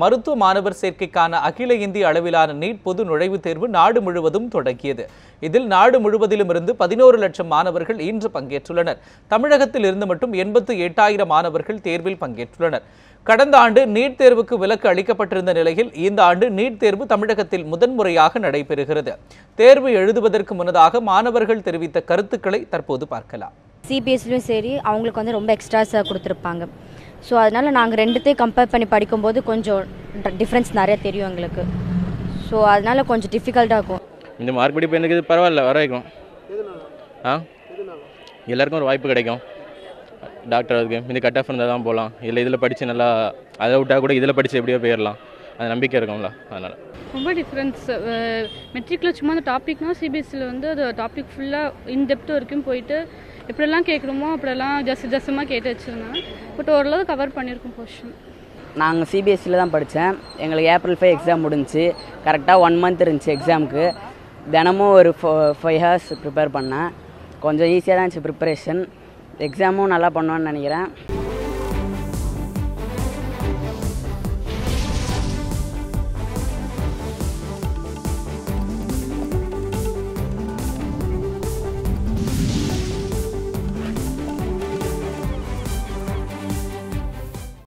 மருத்துவ மாணவர் சேர்க்கைக்கான அகில இந்திய அளவிலான நீட் பொது நுழைவுத் தேர்வு நாடு முழுவதும் தொடங்கியது. இதில் நாடு முழுவதிலும் இருந்து பதினோரு லட்சம் மாணவர்கள் இன்று பங்கேற்றுள்ளனர். தமிழகத்தில் இருந்து மட்டும் எண்பத்து எட்டாயிரம் மாணவர்கள் தேர்வில் பங்கேற்றுள்ளனர். கடந்த ஆண்டு நீட் தேர்வுக்கு விலக்கு அளிக்கப்பட்டிருந்த நிலையில் இந்த ஆண்டு நீட் தேர்வு தமிழகத்தில் முதன்முறையாக நடைபெறுகிறது. தேர்வு எழுதுவதற்கு முன்னதாக மாணவர்கள் தெரிவித்த கருத்துக்களை தற்போது பார்க்கலாம். சிபிஎஸ்சிலையும் சரி அவங்களுக்கு வந்து ரொம்ப எக்ஸ்ட்ராஸாக கொடுத்துருப்பாங்க. ஸோ அதனால் நாங்கள் ரெண்டுத்தையும் கம்பேர் பண்ணி படிக்கும்போது கொஞ்சம் டிஃப்ரென்ஸ் நிறைய தெரியும் எங்களுக்கு. ஸோ அதனால கொஞ்சம் டிஃபிகல்ட்டாக இருக்கும். இந்த மார்க் படி இப்போ எனக்கு இது பரவாயில்ல வர வைக்கும். ஆ? எல்லாருக்கும் ஒரு வாய்ப்பு கிடைக்கும். டாக்டர் அதுக்கு இந்த கட் ஆஃப் இருந்தால் தான் போகலாம். இல்லை இதில் படித்து நல்லா அதை விட்டால் கூட இதில் படித்து எப்படியோ போயிடலாம் அது நம்பிக்கை இருக்கும்ல அதனால். ரொம்ப டிஃப்ரென்ஸ் மெட்ரிக்கில் சும்மா அந்த டாபிக்னா சிபிஎஸ்சியில் வந்து அது டாபிக் ஃபுல்லாக இன்டெப்த் வரைக்கும் போயிட்டு எப்படியெல்லாம் கேட்கணுமோ அப்படியெல்லாம் ஜஸ்ட் ஜஸ்டமாக கேட்டு வச்சுருந்தேன். பட் ஓரளவு கவர் பண்ணியிருக்கோம் போர்ஷன் நாங்கள் சிபிஎஸ்சியில் தான் படித்தேன் எங்களுக்கு ஏப்ரல் ஃபைவ் எக்ஸாம் முடிஞ்சுச்சு கரெக்டாக ஒன் மந்த் இருந்துச்சு எக்ஸாமுக்கு தினமும் ஒரு ஃபோ ஃபைவ் ஹவர்ஸ் ப்ரிப்பேர் பண்ணேன். கொஞ்சம் ஈஸியாக தான் இருந்துச்சு ப்ரிப்பரேஷன் எக்ஸாமும் நல்லா பண்ணுவேன்னு நினைக்கிறேன்.